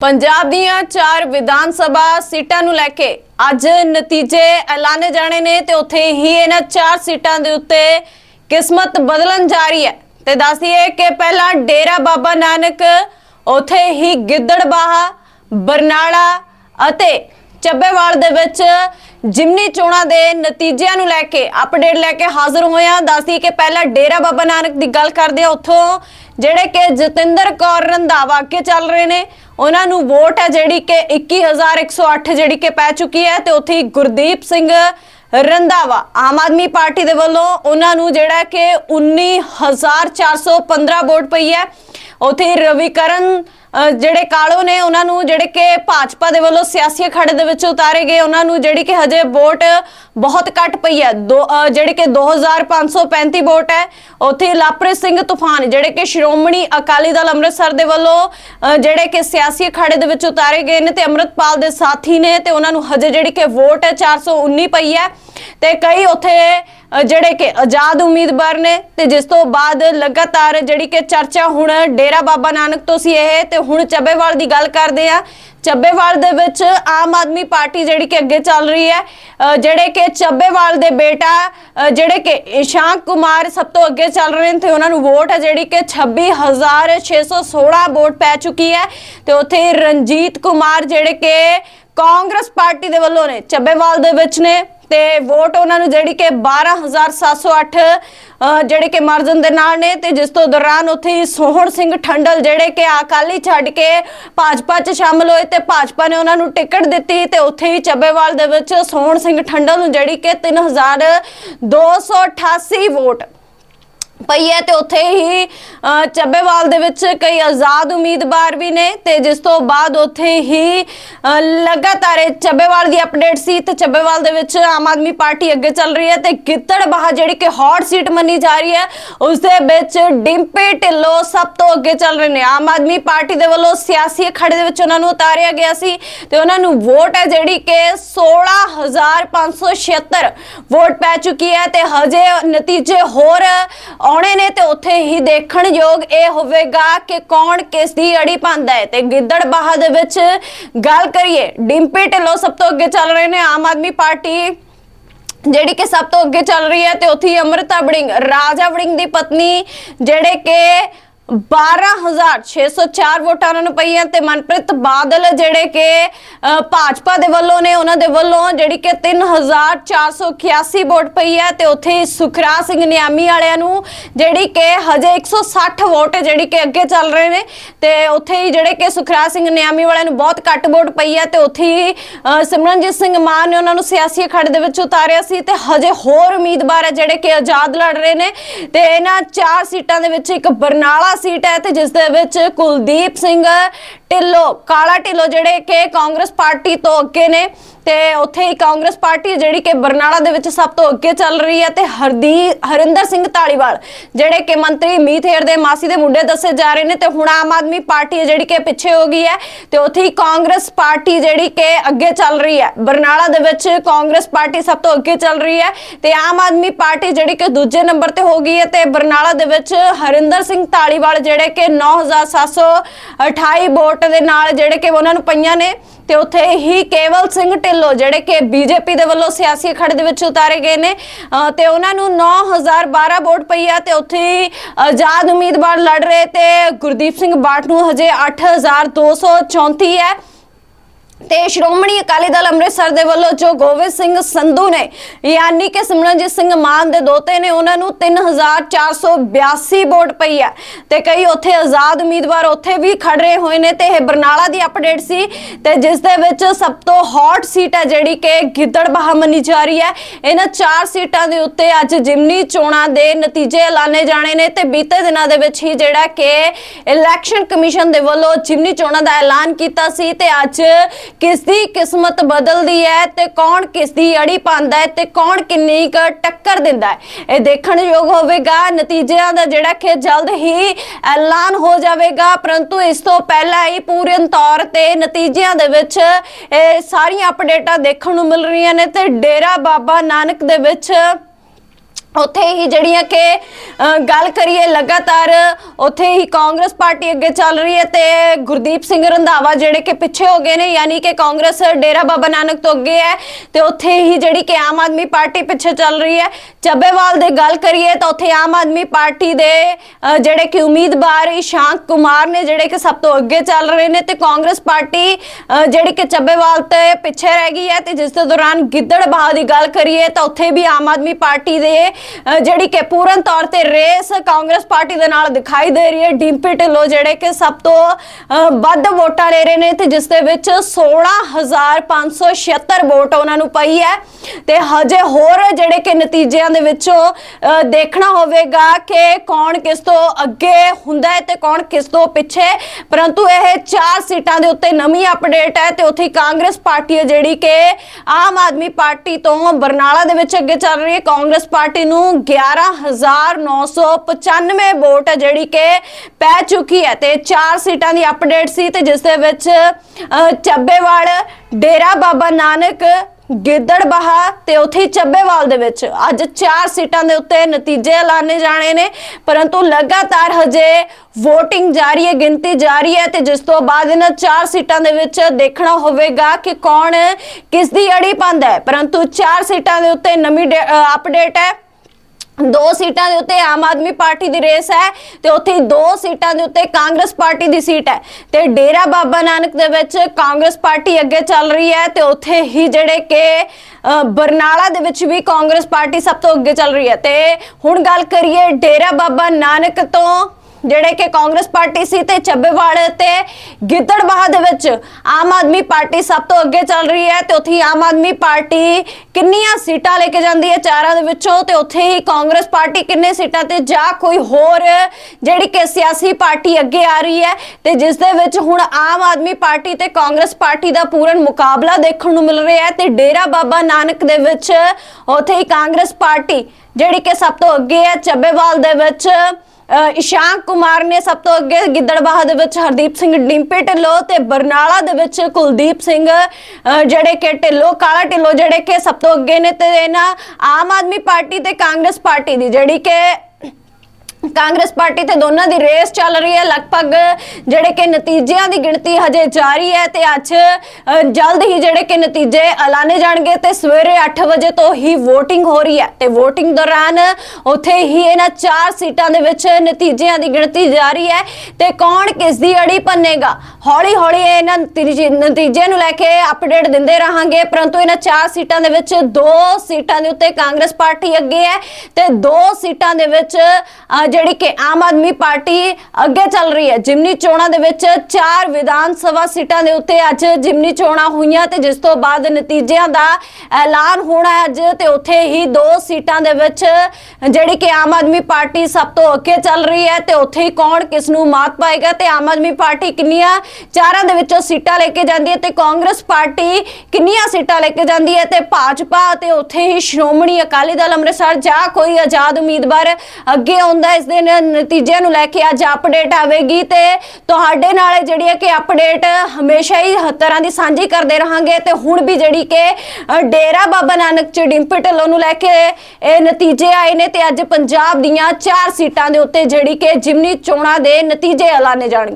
ਪੰਜਾਬ ਦੀਆਂ ਚਾਰ ਵਿਧਾਨ ਸਭਾ ਸੀਟਾਂ ਨੂੰ ਲੈ ਕੇ ਅੱਜ ਨਤੀਜੇ ਐਲਾਨੇ ਜਾਣੇ ਨੇ ਤੇ ਉੱਥੇ ਹੀ ਇਹਨਾਂ ਚਾਰ ਸੀਟਾਂ ਦੇ ਉੱਤੇ ਕਿਸਮਤ ਬਦਲਣ ਜਾ ਰਹੀ ਹੈ। ਤੇ ਦੱਸਦੀਏ ਕਿ ਪਹਿਲਾਂ ਡੇਰਾ ਬਾਬਾ ਨਾਨਕ, ਉੱਥੇ ਹੀ ਗਿੱਦੜਬਾਹਾ, ਬਰਨਾਲਾ ਅਤੇ ਚੱਬੇਵਾਲ ਦੇ ਵਿੱਚ ਜਿਮਨੀ ਚੋਣਾਂ ਦੇ ਨਤੀਜਿਆਂ ਨੂੰ ਲੈ ਕੇ ਅਪਡੇਟ ਲੈ ਕੇ ਹਾਜ਼ਰ ਹੋਇਆ। ਦੱਸਦੀ ਕਿ ਪਹਿਲਾਂ ਡੇਰਾ ਬਾਬਾ ਨਾਨਕ ਦੀ ਗੱਲ ਕਰਦੇ ਆ ਉੱਥੋਂ ਜਿਹੜੇ ਕਿ ਜਤਿੰਦਰ ਕੌਰ ਰੰਧਾਵਾ ਅੱਗੇ ਚੱਲ ਰਹੇ ਨੇ। ਉਹਨਾਂ ਨੂੰ ਵੋਟ ਹੈ ਜਿਹੜੀ ਕਿ 21108 ਜਿਹੜੀ ਕਿ ਪੈ ਚੁੱਕੀ ਹੈ ਤੇ ਉੱਥੇ ਗੁਰਦੀਪ ਸਿੰਘ ਰੰਧਾਵਾ ਆਮ ਆਦਮੀ ਪਾਰਟੀ ਦੇ ਵੱਲੋਂ ਉਹਨਾਂ ਨੂੰ ਜਿਹੜਾ ਕਿ 19415 ਵੋਟ ਪਈ ਹੈ। ਉੱਥੇ ਰਵੀਕਰਨ ਜਿਹੜੇ ਕਾਲੋ ਨੇ, ਉਹਨਾਂ ਨੂੰ ਜਿਹੜੇ ਕਿ ਭਾਜਪਾ ਦੇ ਵੱਲੋਂ ਸਿਆਸੀ ਅਖਾੜੇ ਦੇ ਵਿੱਚ ਉਤਾਰੇ ਗਏ, ਉਹਨਾਂ ਨੂੰ ਜਿਹੜੀ ਕਿ ਹਜੇ ਵੋਟ ਬਹੁਤ ਘੱਟ ਪਈ ਹੈ। ਦੋ ਜਿਹੜੀ ਕਿ 2535 ਵੋਟ ਹੈ, ਉੱਥੇ ਹੀ ਸਿੰਘ ਤੂਫਾਨ, ਜਿਹੜੇ ਕਿ ਸ਼੍ਰੋਮਣੀ ਅਕਾਲੀ ਦਲ ਅੰਮ੍ਰਿਤਸਰ ਦੇ ਵੱਲੋਂ ਜਿਹੜੇ ਕਿ ਸਿਆਸੀ ਅਖਾੜੇ ਦੇ ਵਿੱਚ ਉਤਾਰੇ ਗਏ ਨੇ ਤੇ ਅੰਮ੍ਰਿਤਪਾਲ ਦੇ ਸਾਥੀ ਨੇ ਤੇ ਉਹਨਾਂ ਨੂੰ ਹਜੇ ਜਿਹੜੀ ਕਿ ਵੋਟ 419 ਪਈ ਹੈ। ਤੇ ਕਈ ਉੱਥੇ ਜਿਹੜੇ ਕਿ ਆਜ਼ਾਦ ਉਮੀਦਵਾਰ ਨੇ ਤੇ ਜਿਸ ਤੋਂ ਬਾਅਦ ਲਗਾਤਾਰ ਜਿਹੜੀ ਕਿ ਚਰਚਾ ਹੁਣ ਡੇਰਾ ਬਾਬਾ ਨਾਨਕ ਤੋਂ ਸੀ ਇਹ, ਤੇ ਹੁਣ ਚੱਬੇਵਾਲ ਦੀ ਗੱਲ ਕਰਦੇ ਆ। ਚੱਬੇਵਾਲ ਦੇ ਵਿੱਚ ਆਮ ਆਦਮੀ ਪਾਰਟੀ ਜਿਹੜੀ ਕਿ ਅੱਗੇ ਚੱਲ ਰਹੀ ਹੈ ਜਿਹੜੇ ਕਿ ਚੱਬੇਵਾਲ ਦੇ ਬੇਟਾ ਜਿਹੜੇ ਕਿ ਇਸ਼ਾਂਕ ਕੁਮਾਰ ਸਭ ਤੋਂ ਅੱਗੇ ਚੱਲ ਰਹੇ ਨੇ, ਤੇ ਉਹਨਾਂ ਨੂੰ ਵੋਟ ਹੈ ਜਿਹੜੀ ਕਿ 26616 ਵੋਟ ਪੈ ਚੁੱਕੀ ਹੈ। ਤੇ ਉੱਥੇ ਰਣਜੀਤ ਕੁਮਾਰ ਜਿਹੜੇ ਕਿ ਕਾਂਗਰਸ ਪਾਰਟੀ ਦੇ ਵੱਲੋਂ ਨੇ, ਚੱਬੇਵਾਲ ਦੇ ਵਿੱਚ ਨੇ। ਤੇ ਵੋਟ ਉਹਨਾਂ ਨੂੰ ਜਿਹੜੀ ਕਿ 12708 ਅ, ਜਿਹੜੇ ਕਿ ਮਰਜਨ ਦੇ ਨਾਲ ਨੇ ਤੇ ਜਿਸ ਤੋਂ ਦੌਰਾਨ ਉੱਥੇ ਹੀ ਸੋਹਣ ਸਿੰਘ ਠੰਡਲ ਜਿਹੜੇ ਕਿ ਅਕਾਲੀ ਛੱਡ ਕੇ ਭਾਜਪਾ 'ਚ ਸ਼ਾਮਲ ਹੋਏ ਤੇ ਭਾਜਪਾ ਨੇ ਉਹਨਾਂ ਨੂੰ ਟਿਕਟ ਦਿੱਤੀ ਤੇ ਉੱਥੇ ਹੀ ਚੱਬੇਵਾਲ ਦੇ ਵਿੱਚ ਸੋਹਣ ਸਿੰਘ ਠੰਡਲ ਨੂੰ ਜਿਹੜੀ ਕਿ 3288 ਵੋਟ। ਪਈ ਹੈ ਤੇ ਉੱਥੇ ਹੀ ਚੱਬੇਵਾਲ ਦੇ ਵਿੱਚ ਕਈ ਆਜ਼ਾਦ ਉਮੀਦਵਾਰ ਵੀ ਨੇ ਤੇ ਜਿਸ ਤੋਂ ਬਾਅਦ ਉੱਥੇ ਹੀ ਲਗਾਤਾਰ ਇਹ ਚੱਬੇਵਾਲ ਦੀ ਅਪਡੇਟ ਸੀ ਤੇ ਚੱਬੇਵਾਲ ਦੇ ਵਿੱਚ ਆਮ ਆਦਮੀ ਪਾਰਟੀ ਅੱਗੇ ਚੱਲ ਰਹੀ ਹੈ ਤੇ ਗਿੱਦੜਬਾਹਾ ਜਿਹੜੀ ਕਿ ਹੌਟ ਸੀਟ ਮੰਨੀ ਜਾ ਰਹੀ ਹੈ, ਉਸ ਦੇ ਵਿੱਚ ਡਿੰਪੇ ਢਿੱਲੋਂ ਸਭ ਤੋਂ ਅੱਗੇ ਚੱਲ ਰਹੇ ਨੇ। ਆਮ ਆਦਮੀ ਪਾਰਟੀ ਦੇ ਵੱਲੋਂ ਸਿਆਸੀ ਅਖਾੜੇ ਦੇ ਵਿੱਚ ਉਹਨਾਂ ਨੂੰ ਉਤਾਰਿਆ ਗਿਆ ਸੀ ਤੇ ਉਹਨਾਂ ਨੂੰ ਵੋਟ ਹੈ ਜਿਹੜੀ ਕਿ 16576 ਵੋਟ ਪੈ ਚੁੱਕੀ ਹੈ ਤੇ ਹਜੇ ਨਤੀਜੇ ਹੋਰ ਆਉਣੇ ਨੇ ਤੇ ਉੱਥੇ ਹੀ ਦੇਖਣਯੋਗ ਇਹ ਹੋਵੇਗਾ ਕਿ ਕੌਣ ਕਿਸ ਦੀ ਅੜੀ ਪਾਉਂਦਾ ਹੈ। ਤੇ ਗਿੱਦੜ ਗਿੱਦੜਬਾਹਾ ਦੇ ਵਿੱਚ ਗੱਲ ਕਰੀਏ, ਡਿੰਪੀ ਢਿੱਲੋਂ ਸਭ ਤੋਂ ਅੱਗੇ ਚੱਲ ਰਹੇ ਨੇ ਆਮ ਆਦਮੀ ਪਾਰਟੀ, ਜਿਹੜੀ ਕਿ ਸਭ ਤੋਂ ਅੱਗੇ ਚੱਲ ਰਹੀ ਹੈ ਤੇ ਉੱਥੇ ਹੀ ਅੰਮ੍ਰਿਤਾ ਵੜਿੰਗ, ਰਾਜਾ ਵੜਿੰਗ ਦੀ ਪਤਨੀ, ਜਿਹੜੇ ਕਿ 12604 ਵੋਟਾਂ ਉਹਨਾਂ ਨੂੰ ਪਈਆਂ ਤੇ ਮਨਪ੍ਰੀਤ ਬਾਦਲ ਜਿਹੜੇ ਕਿ ਭਾਜਪਾ ਦੇ ਵੱਲੋਂ ਨੇ, ਉਹਨਾਂ ਦੇ ਵੱਲੋਂ ਜਿਹੜੀ ਕਿ 3481 ਵੋਟ ਪਈ ਹੈ ਤੇ ਉੱਥੇ ਹੀ ਸੁਖਰਾਜ ਸਿੰਘ ਨਿਆਮੀ ਵਾਲਿਆਂ ਨੂੰ ਜਿਹੜੀ ਕਿ ਹਜੇ 160 ਵੋਟ ਜਿਹੜੀ ਕਿ ਅੱਗੇ ਚੱਲ ਰਹੇ ਨੇ ਤੇ ਉੱਥੇ ਹੀ ਜਿਹੜੇ ਕਿ ਸੁਖਰਾਜ ਸਿੰਘ ਨਿਆਮੀ ਵਾਲਿਆਂ ਨੂੰ ਬਹੁਤ ਘੱਟ ਵੋਟ ਪਈ ਹੈ ਤੇ ਉੱਥੇ ਹੀ ਸਿਮਰਨਜੀਤ ਸਿੰਘ ਮਾਨ ਨੇ ਉਹਨਾਂ ਨੂੰ ਸਿਆਸੀ ਅਖਾੜੇ ਦੇ ਵਿੱਚ ਉਤਾਰਿਆ ਸੀ ਤੇ ਹਜੇ ਹੋਰ ਉਮੀਦਵਾਰ ਹੈ ਜਿਹੜੇ ਕਿ ਆਜ਼ਾਦ ਲੜ ਰਹੇ ਨੇ ਤੇ ਇਹਨਾਂ ਚਾਰ ਸੀਟਾਂ ਦੇ ਵਿੱਚ ਇੱਕ ਬਰਨਾਲਾ ਸੀਟ ਹੈ ਤੇ ਜਿਸ ਦੇ ਵਿੱਚ ਕੁਲਦੀਪ ਸਿੰਘ ਢਿੱਲੋਂ, ਕਾਲਾ ਢਿੱਲੋਂ ਜਿਹੜੇ ਕਿ ਕਾਂਗਰਸ ਪਾਰਟੀ ਤੋਂ ਅੱਗੇ ਨੇ ਤੇ ਉੱਥੇ ਹੀ ਕਾਂਗਰਸ ਪਾਰਟੀ ਜਿਹੜੀ ਕਿ ਬਰਨਾਲਾ ਦੇ ਵਿੱਚ ਸਭ ਤੋਂ ਅੱਗੇ ਚੱਲ ਰਹੀ ਹੈ ਤੇ ਹਰਦੀ, ਹਰਿੰਦਰ ਸਿੰਘ ਢਾਲੀਵਾਲ ਜਿਹੜੇ ਕਿ ਮੰਤਰੀ ਮੀਥੇਰ ਦੇ ਮਾਸੀ ਦੇ ਮੁੰਡੇ ਦੱਸੇ ਜਾ ਰਹੇ ਨੇ ਤੇ ਹੁਣ ਆਮ ਆਦਮੀ ਪਾਰਟੀ ਹੈ ਜਿਹੜੀ ਕਿ ਪਿੱਛੇ ਹੋ ਗਈ ਹੈ ਤੇ ਉੱਥੇ ਹੀ ਕਾਂਗਰਸ ਪਾਰਟੀ ਜਿਹੜੀ ਕਿ ਅੱਗੇ ਚੱਲ ਰਹੀ ਹੈ। ਬਰਨਾਲਾ ਦੇ ਵਿੱਚ ਕਾਂਗਰਸ ਪਾਰਟੀ ਸਭ ਤੋਂ ਅੱਗੇ ਚੱਲ ਰਹੀ ਹੈ ਤੇ ਆਮ ਆਦਮੀ ਪਾਰਟੀ ਜਿਹੜੀ ਕਿ ਦੂਜੇ ਨੰਬਰ ਤੇ ਹੋ ਗਈ ਹੈ ਤੇ ਬਰਨਾਲਾ ਦੇ ਵਿੱਚ ਹਰਿੰਦਰ ਸਿੰਘ ਢਾਲੀਵਾਲ ਜਿਹੜੇ ਕਿ 9728 ਵੋਟ ਦੇ ਨਾਲ ਜਿਹੜੇ ਕਿ ਉਹਨਾਂ ਨੂੰ ਪਈਆਂ ਨੇ ਤੇ ਉੱਥੇ ਹੀ ਕੇਵਲ ਸਿੰਘ ਢਿੱਲੋਂ ਜਿਹੜੇ ਕਿ ਬੀਜੇਪੀ ਦੇ ਵੱਲੋਂ ਸਿਆਸੀ ਅਖਾੜੇ ਦੇ ਵਿੱਚ ਉਤਾਰੇ ਗਏ ਨੇ। ਤੇ ਉਹਨਾਂ ਨੂੰ 9012 ਵੋਟ ਪਈ ਆ ਤੇ ਉੱਥੇ ਹੀ ਆਜ਼ਾਦ ਉਮੀਦਵਾਰ ਲੜ ਰਹੇ ਤੇ ਗੁਰਦੀਪ ਸਿੰਘ ਬਾਠ ਨੂੰ ਹਜੇ 8234 ਹੈ। ਤੇ ਸ਼੍ਰੋਮਣੀ ਅਕਾਲੀ ਦਲ ਅੰਮ੍ਰਿਤਸਰ ਦੇ ਵੱਲੋਂ ਜੋ ਗੋਬਿੰਦ ਸਿੰਘ ਸੰਧੂ ਨੇ, ਯਾਨੀ ਕਿ ਸਿਮਰਨਜੀਤ ਸਿੰਘ ਮਾਨ ਦੇ ਦੋਤੇ ਨੇ, ਉਹਨਾਂ ਨੂੰ 3482 ਵੋਟ ਪਈ ਹੈ। ਤੇ ਕਈ ਉੱਥੇ ਆਜ਼ਾਦ ਉਮੀਦਵਾਰ ਉੱਥੇ ਵੀ ਖੜ ਰਹੇ ਹੋਏ ਨੇ ਤੇ ਇਹ ਬਰਨਾਲਾ ਦੀ ਅਪਡੇਟ ਸੀ ਤੇ ਜਿਸ ਦੇ ਵਿੱਚ ਸਭ ਤੋਂ ਹੌਟ ਸੀਟ ਹੈ ਜਿਹੜੀ ਕਿ ਗਿੱਦੜਬਾਹਾ ਮੰਨੀ ਜਾ ਰਹੀ ਹੈ। ਇਹਨਾਂ ਚਾਰ ਸੀਟਾਂ ਦੇ ਉੱਤੇ ਅੱਜ ਜਿਮਨੀ ਚੋਣਾਂ ਦੇ ਨਤੀਜੇ ਐਲਾਨੇ ਜਾਣੇ ਨੇ ਤੇ ਬੀਤੇ ਦਿਨਾਂ ਦੇ ਵਿੱਚ ਹੀ ਜਿਹੜਾ ਕਿ ਇਲੈਕਸ਼ਨ ਕਮਿਸ਼ਨ ਦੇ ਵੱਲੋਂ ਜਿਮਨੀ ਚੋਣਾਂ ਦਾ ਐਲਾਨ ਕੀਤਾ ਸੀ ਤੇ ਅੱਜ ਕਿਸ ਦੀ ਕਿਸਮਤ ਬਦਲਦੀ ਹੈ ਤੇ ਕੌਣ ਕਿਸ ਦੀ ਅੜੀ ਪਾਉਂਦਾ ਹੈ ਤੇ ਕੌਣ ਕਿੰਨੀ ਕੁ ਟੱਕਰ ਦਿੰਦਾ ਹੈ। ਇਹ ਦੇਖਣ ਯੋਗ ਹੋਵੇਗਾ, ਨਤੀਜਿਆਂ ਦਾ ਜਿਹੜਾ ਕਿ ਜਲਦ ਹੀ ਐਲਾਨ ਹੋ ਜਾਵੇਗਾ। ਪਰੰਤੂ ਇਸ ਤੋਂ ਪਹਿਲਾਂ ਹੀ ਪੂਰਨ ਤੌਰ ਤੇ ਨਤੀਜਿਆਂ ਦੇ ਵਿੱਚ ਇਹ ਸਾਰੀਆਂ ਅਪਡੇਟਾਂ ਦੇਖਣ ਨੂੰ ਮਿਲ ਰਹੀਆਂ ਨੇ ਤੇ ਡੇਰਾ ਬਾਬਾ ਨਾਨਕ ਦੇ ਵਿੱਚ ਉੱਥੇ ਹੀ ਜਿਹੜੀਆਂ ਕਿ ਗੱਲ ਕਰੀਏ ਲਗਾਤਾਰ, ਉੱਥੇ ਹੀ ਕਾਂਗਰਸ ਪਾਰਟੀ ਅੱਗੇ ਚੱਲ ਰਹੀ ਹੈ ਤੇ ਗੁਰਦੀਪ ਸਿੰਘ ਰੰਧਾਵਾ ਜਿਹੜੇ ਕਿ ਪਿੱਛੇ ਹੋ ਗਏ ਨੇ, ਯਾਨੀ ਕਿ ਕਾਂਗਰਸ ਡੇਰਾ ਬਾਬਾ ਨਾਨਕ ਤੋਂ ਅੱਗੇ ਹੈ ਤੇ ਉੱਥੇ ਹੀ ਜਿਹੜੀ ਕਿ ਆਮ ਆਦਮੀ ਪਾਰਟੀ ਪਿੱਛੇ ਚੱਲ ਰਹੀ ਹੈ। ਚੱਬੇਵਾਲ ਦੇ ਗੱਲ ਕਰੀਏ ਤਾਂ ਉੱਥੇ ਆਮ ਆਦਮੀ ਪਾਰਟੀ ਦੇ ਜਿਹੜੇ ਕਿ ਉਮੀਦਵਾਰ ਇਸ਼ਾਂਕ ਕੁਮਾਰ ਨੇ, ਜਿਹੜੇ ਕਿ ਸਭ ਤੋਂ ਅੱਗੇ ਚੱਲ ਰਹੇ ਨੇ ਤੇ ਕਾਂਗਰਸ ਪਾਰਟੀ ਜਿਹੜੀ ਕਿ ਚੱਬੇਵਾਲ ਤੇ ਪਿੱਛੇ ਰਹਿ ਗਈ ਹੈ ਤੇ ਜਿਸ ਦੇ ਦੌਰਾਨ ਗਿੱਦੜ ਗਿੱਦੜਬਾਹਾ ਦੀ ਗੱਲ ਕਰੀਏ ਤਾਂ ਉੱਥੇ ਵੀ ਆਮ ਆਦਮੀ ਪਾਰਟੀ ਦੇ ਜਿਹੜੀ ਕਿ ਪੂਰਨ ਤੌਰ ਤੇ ਰੇਸ ਕਾਂਗਰਸ ਪਾਰਟੀ ਦੇ ਨਾਲ ਦਿਖਾਈ ਦੇ ਰਹੀ ਹੈ। ਡਿੰਪੀ ਢਿੱਲੋਂ ਜਿਹੜੇ ਕਿ ਸਭ ਤੋਂ ਅ, ਵੱਧ ਵੋਟਾਂ ਲੈ ਰਹੇ ਨੇ ਤੇ ਜਿਸ ਦੇ ਵਿੱਚ 16576 ਵੋਟ ਉਹਨਾਂ ਨੂੰ ਪਈ ਹੈ। ਤੇ ਹਜੇ ਹੋਰ ਜਿਹੜੇ ਕਿ ਨਤੀਜਿਆਂ ਦੇ ਵਿੱਚੋਂ ਦੇਖਣਾ ਹੋਵੇਗਾ ਕਿ ਕੌਣ ਕਿਸ ਤੋਂ ਅੱਗੇ ਹੁੰਦਾ ਹੈ ਤੇ ਕੌਣ ਕਿਸ ਤੋਂ ਪਿੱਛੇ। ਪਰੰਤੂ ਇਹ ਚਾਰ ਸੀਟਾਂ ਦੇ ਉੱਤੇ ਨਵੀਂ ਅਪਡੇਟ ਹੈ ਤੇ ਉੱਥੇ ਕਾਂਗਰਸ ਪਾਰਟੀ ਹੈ ਜਿਹੜੀ ਕਿ ਆਮ ਆਦਮੀ ਪਾਰਟੀ ਤੋਂ ਬਰਨਾਲਾ ਦੇ ਵਿੱਚ ਅੱਗੇ ਚੱਲ ਰਹੀ ਹੈ। ਕਾਂਗਰਸ ਪਾਰਟੀ ਨੂੰ 11995 ਵੋਟ ਹੈ ਜਿਹੜੀ ਕਿ ਪੈ ਚੁੱਕੀ ਹੈ ਤੇ ਚਾਰ ਸੀਟਾਂ ਦੀ ਅਪਡੇਟ ਸੀ ਤੇ ਜਿਸ ਦੇ ਵਿੱਚ ਚੱਬੇਵਾਲ, ਡੇਰਾ ਬਾਬਾ ਨਾਨਕ ਗਿੱਦੜਬਾਹਾ ਤੇ ਉੱਥੇ ਚੱਬੇਵਾਲ ਦੇ ਵਿੱਚ। ਅੱਜ ਚਾਰ ਸੀਟਾਂ ਦੇ ਉੱਤੇ ਨਤੀਜੇ ਐਲਾਨੇ ਜਾਣੇ ਨੇ, ਪਰੰਤੂ ਲਗਾਤਾਰ ਹਜੇ VOTING ਜਾਰੀ ਹੈ, ਗਿਣਤੀ ਜਾਰੀ ਹੈ ਤੇ ਜਿਸ ਤੋਂ ਬਾਅਦ ਇਹਨਾਂ ਚਾਰ ਸੀਟਾਂ ਦੇ ਵਿੱਚ ਦੇਖਣਾ ਹੋਵੇਗਾ ਕਿ ਕੌਣ ਕਿਸ ਦੀ ਅੜੀ ਪਾਉਂਦਾ ਹੈ। ਪਰੰਤੂ ਚਾਰ ਸੀਟਾਂ ਦੇ ਉੱਤੇ ਨਵੀਂ ਅਪਡੇਟ ਹੈ। ਦੋ ਸੀਟਾਂ ਦੇ ਉੱਤੇ ਆਮ ਆਦਮੀ ਪਾਰਟੀ ਦੀ ਰੇਸ ਹੈ ਤੇ ਉੱਥੇ ਹੀ ਦੋ ਸੀਟਾਂ ਦੇ ਉੱਤੇ ਕਾਂਗਰਸ ਪਾਰਟੀ ਦੀ ਸੀਟ ਹੈ। ਤੇ ਡੇਰਾ ਬਾਬਾ ਨਾਨਕ ਦੇ ਵਿੱਚ ਕਾਂਗਰਸ ਪਾਰਟੀ ਅੱਗੇ ਚੱਲ ਰਹੀ ਹੈ ਤੇ ਉੱਥੇ ਹੀ ਜਿਹੜੇ ਕਿ ਬਰਨਾਲਾ ਦੇ ਵਿੱਚ ਵੀ ਕਾਂਗਰਸ ਪਾਰਟੀ ਸਭ ਤੋਂ ਅੱਗੇ ਚੱਲ ਰਹੀ ਹੈ। ਤੇ ਹੁਣ ਗੱਲ ਕਰੀਏ ਡੇਰਾ ਬਾਬਾ ਨਾਨਕ ਤੋਂ ਜਿਹੜੇ ਕਿ ਕਾਂਗਰਸ ਪਾਰਟੀ ਸੀ ਤੇ ਚੱਬੇਵਾਲ ਤੇ ਗਿੱਦੜਬਾਹਾ ਦੇ ਵਿੱਚ ਆਮ ਆਦਮੀ ਪਾਰਟੀ ਸਭ ਤੋਂ ਅੱਗੇ ਚੱਲ ਰਹੀ ਹੈ ਤੇ ਉੱਥੇ ਹੀ ਆਮ ਆਦਮੀ ਪਾਰਟੀ ਕਿੰਨੀਆਂ ਸੀਟਾਂ ਲੈ ਕੇ ਜਾਂਦੀ ਹੈ ਚਾਰਾਂ ਦੇ ਵਿੱਚੋਂ ਤੇ ਉੱਥੇ ਹੀ ਕਾਂਗਰਸ ਪਾਰਟੀ ਕਿੰਨੇ ਸੀਟਾਂ ਤੇ ਜਾਂ ਕੋਈ ਹੋਰ ਜਿਹੜੀ ਕਿ ਸਿਆਸੀ ਪਾਰਟੀ ਅੱਗੇ ਆ ਰਹੀ ਹੈ ਤੇ ਜਿਸ ਦੇ ਵਿੱਚ ਹੁਣ ਆਮ ਆਦਮੀ ਪਾਰਟੀ ਤੇ ਕਾਂਗਰਸ ਪਾਰਟੀ ਦਾ ਪੂਰਨ ਮੁਕਾਬਲਾ ਦੇਖਣ ਨੂੰ ਮਿਲ ਰਿਹਾ ਹੈ ਤੇ ਡੇਰਾ ਬਾਬਾ ਨਾਨਕ ਦੇ ਵਿੱਚ ਉੱਥੇ ਹੀ ਕਾਂਗਰਸ ਪਾਰਟੀ ਜਿਹੜੀ ਕਿ ਸਭ ਤੋਂ ਅੱਗੇ ਹੈ, ਚੱਬੇਵਾਲ ਦੇ ਵਿੱਚ ਇਸ਼ਾਂਕ ਕੁਮਾਰ ਨੇ ਸਭ ਤੋਂ ਅੱਗੇ ਗਿੱਦੜਬਾਹਾ ਦੇ ਵਿੱਚ ਹਰਦੀਪ ਸਿੰਘ ਡਿੰਪੇ ਢਿੱਲੋਂ ਤੇ ਬਰਨਾਲਾ ਦੇ ਵਿੱਚ ਕੁਲਦੀਪ ਸਿੰਘ ਜਿਹੜੇ ਕਿ ਢਿੱਲੋਂ, ਕਾਲਾ ਢਿੱਲੋਂ ਜਿਹੜੇ ਕਿ ਸਭ ਤੋਂ ਅੱਗੇ ਨੇ ਤੇ ਇਹਨਾਂ ਆਮ ਆਦਮੀ ਪਾਰਟੀ ਤੇ ਕਾਂਗਰਸ ਪਾਰਟੀ ਦੀ, ਜਿਹੜੀ ਕਿ ਕਾਂਗਰਸ ਪਾਰਟੀ ਤੇ ਦੋਨਾਂ ਦੀ ਰੇਸ ਚੱਲ ਰਹੀ ਹੈ। ਲਗਭਗ ਜਿਹੜੇ ਕਿ ਨਤੀਜਿਆਂ ਦੀ ਗਿਣਤੀ ਹਜੇ ਜਾਰੀ ਹੈ ਤੇ ਅੱਜ ਜਲਦ ਹੀ ਜਿਹੜੇ ਕਿ ਨਤੀਜੇ ਐਲਾਨੇ ਜਾਣਗੇ ਤੇ ਸਵੇਰੇ 8 ਵਜੇ ਤੋਂ ਹੀ VOTING ਹੋ ਰਹੀ ਹੈ। ਤੇ VOTING ਦੌਰਾਨ ਉੱਥੇ ਹੀ ਇਹਨਾਂ ਚਾਰ ਸੀਟਾਂ ਦੇ ਵਿੱਚ ਨਤੀਜਿਆਂ ਦੀ ਗਿਣਤੀ ਜਾਰੀ ਹੈ ਤੇ ਕੌਣ ਕਿਸ ਦੀ ਅੜੀ ਪੰਨੇਗਾ ਹੌਲੀ ਹੌਲੀ ਇਹਨਾਂ ਨਤੀਜੇ ਨਤੀਜੇ ਨੂੰ ਲੈ ਕੇ ਅਪਡੇਟ ਦਿੰਦੇ ਰਹਾਂਗੇ ਪਰੰਤੂ ਇਹਨਾਂ ਚਾਰ ਸੀਟਾਂ ਦੇ ਵਿੱਚ ਦੋ ਸੀਟਾਂ ਦੇ ਉੱਤੇ ਕਾਂਗਰਸ ਪਾਰਟੀ ਅੱਗੇ ਹੈ ਤੇ ਦੋ ਸੀਟਾਂ ਦੇ ਵਿੱਚ ਅ, ਜਿਹੜੀ ਕਿ ਆਮ ਆਦਮੀ ਪਾਰਟੀ ਅੱਗੇ ਚੱਲ ਰਹੀ ਹੈ। ਜਿਮਨੀ ਚੋਣਾਂ ਦੇ ਵਿੱਚ ਚਾਰ ਵਿਧਾਨ ਸਭਾ ਸੀਟਾਂ ਦੇ ਉੱਤੇ ਅੱਜ ਜਿਮਨੀ ਚੋਣਾਂ ਹੋਈਆਂ ਤੇ ਜਿਸ ਤੋਂ ਬਾਅਦ ਨਤੀਜਿਆਂ ਦਾ ਐਲਾਨ ਹੋਣਾ ਹੈ ਅੱਜ ਤੇ ਉੱਥੇ ਹੀ ਦੋ ਸੀਟਾਂ ਦੇ ਵਿੱਚ ਜਿਹੜੀ ਕਿ ਆਮ ਆਦਮੀ ਪਾਰਟੀ ਸਭ ਤੋਂ ਅੱਗੇ ਚੱਲ ਰਹੀ ਹੈ ਤੇ ਉੱਥੇ ਹੀ ਕੌਣ ਕਿਸ ਨੂੰ ਮਾਤ ਪਾਏਗਾ ਤੇ ਆਮ ਆਦਮੀ ਪਾਰਟੀ ਕਿੰਨੀਆਂ ਚਾਰਾਂ ਦੇ ਵਿੱਚੋਂ ਸੀਟਾਂ ਲੈ ਕੇ ਜਾਂਦੀ ਹੈ ਤੇ ਕਾਂਗਰਸ ਪਾਰਟੀ ਕਿੰਨੀਆਂ ਸੀਟਾਂ ਲੈ ਕੇ ਜਾਂਦੀ ਹੈ ਤੇ ਭਾਜਪਾ ਤੇ ਉੱਥੇ ਹੀ ਸ਼੍ਰੋਮਣੀ ਅਕਾਲੀ ਦਲ ਅੰਮ੍ਰਿਤਸਰ ਜਾਂ ਕੋਈ ਆਜ਼ਾਦ ਉਮੀਦਵਾਰ ਅੱਗੇ ਆਉਂਦਾ ਇਸ ਦੇ ਨਤੀਜਿਆਂ ਨੂੰ ਲੈ ਕੇ ਅੱਜ ਅਪਡੇਟ ਆਵੇਗੀ ਤੇ ਤੁਹਾਡੇ ਨਾਲ ਜਿਹੜੀ ਹੈ ਕਿ ਅਪਡੇਟ ਹਮੇਸ਼ਾ ਹੀ ਤਰ੍ਹਾਂ ਦੀ ਸਾਂਝੀ ਕਰਦੇ ਰਹਾਂਗੇ ਤੇ ਹੁਣ ਵੀ ਜਿਹੜੀ ਕਿ ਡੇਰਾ ਬਾਬਾ ਨਾਨਕ ਚ ਡਿੰਪੀ ਢਿੱਲੋਂ ਨੂੰ ਲੈ ਕੇ ਇਹ ਨਤੀਜੇ ਆਏ ਨੇ ਤੇ ਅੱਜ ਪੰਜਾਬ ਦੀਆਂ ਚਾਰ ਸੀਟਾਂ ਦੇ ਉੱਤੇ ਜਿਹੜੀ ਕਿ ਜਿਮਨੀ ਚੋਣਾਂ ਦੇ ਨਤੀਜੇ ਐਲਾਨੇ ਜਾਣਗੇ।